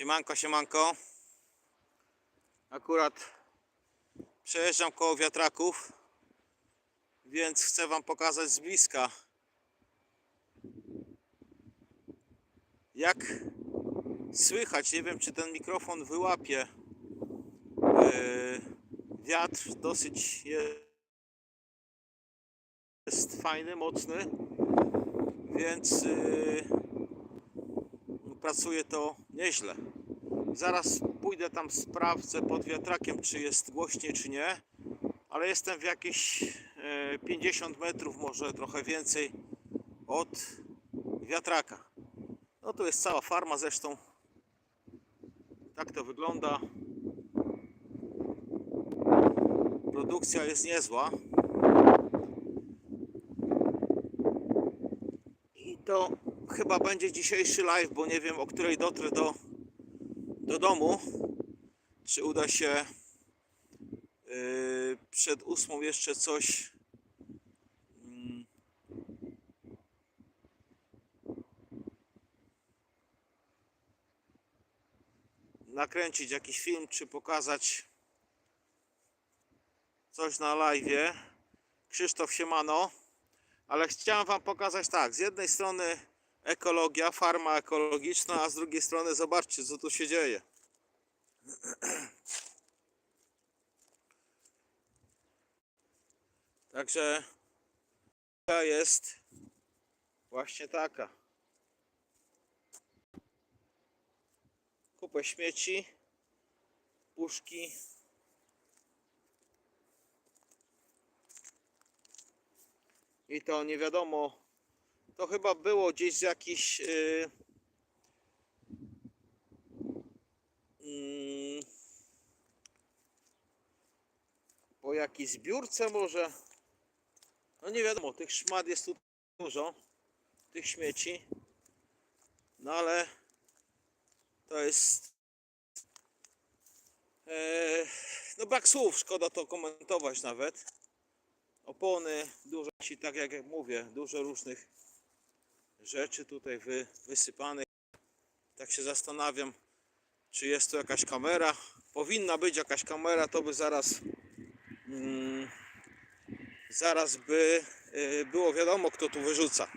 Siemanko, siemanko. Akurat przejeżdżam koło wiatraków, więc chcę Wam pokazać z bliska, jak słychać. Nie wiem, czy ten mikrofon wyłapie. Yy, wiatr dosyć je- jest fajny, mocny, więc yy, pracuje to nieźle. Zaraz pójdę tam, sprawdzę pod wiatrakiem, czy jest głośniej, czy nie. Ale jestem w jakieś e, 50 metrów, może trochę więcej od wiatraka. No tu jest cała farma zresztą. Tak to wygląda. Produkcja jest niezła. I to chyba będzie dzisiejszy live, bo nie wiem o której dotrę do, do domu. Czy uda się yy, przed ósmą jeszcze coś mm, nakręcić jakiś film, czy pokazać coś na live. Krzysztof Siemano. Ale chciałem Wam pokazać tak, z jednej strony ekologia, farma ekologiczna, a z drugiej strony zobaczcie co tu się dzieje. Także ta jest właśnie taka. Kupę śmieci, puszki. I to nie wiadomo, to chyba było gdzieś z jakiś yy, mm, po jakiejś zbiórce może. No nie wiadomo, tych szmat jest tu dużo, tych śmieci. No ale to jest e, no brak słów, szkoda to komentować nawet. Opony, dużo tak jak mówię, dużo różnych rzeczy tutaj wy, wysypanych. Tak się zastanawiam, czy jest tu jakaś kamera. Powinna być jakaś kamera, to by zaraz mm, zaraz by y, było wiadomo, kto tu wyrzuca.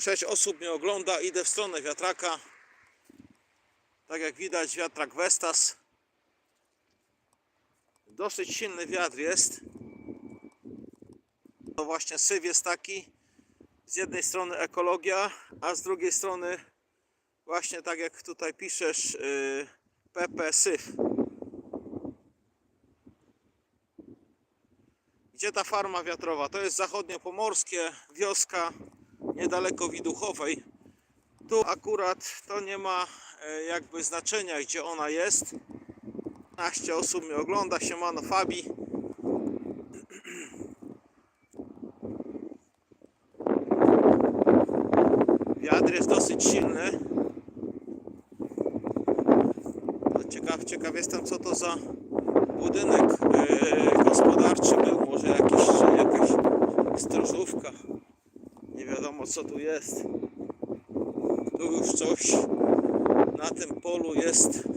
Sześć osób mnie ogląda, idę w stronę wiatraka. Tak jak widać, wiatrak Vestas. Dosyć silny wiatr jest. To właśnie syf jest taki. Z jednej strony ekologia, a z drugiej strony właśnie tak jak tutaj piszesz yy, PP syf. Gdzie ta farma wiatrowa? To jest zachodniopomorskie, wioska niedaleko Widuchowej. Tu akurat to nie ma e, jakby znaczenia, gdzie ona jest. 15 osób mnie ogląda, siemano Fabi. Wiatr jest dosyć silny. Ciekaw, ciekaw jestem, co to za budynek e, gospodarczy był. Może jakiś, jakaś stróżówka. Nie wiadomo, co tu jest. Tu już coś na tym polu jest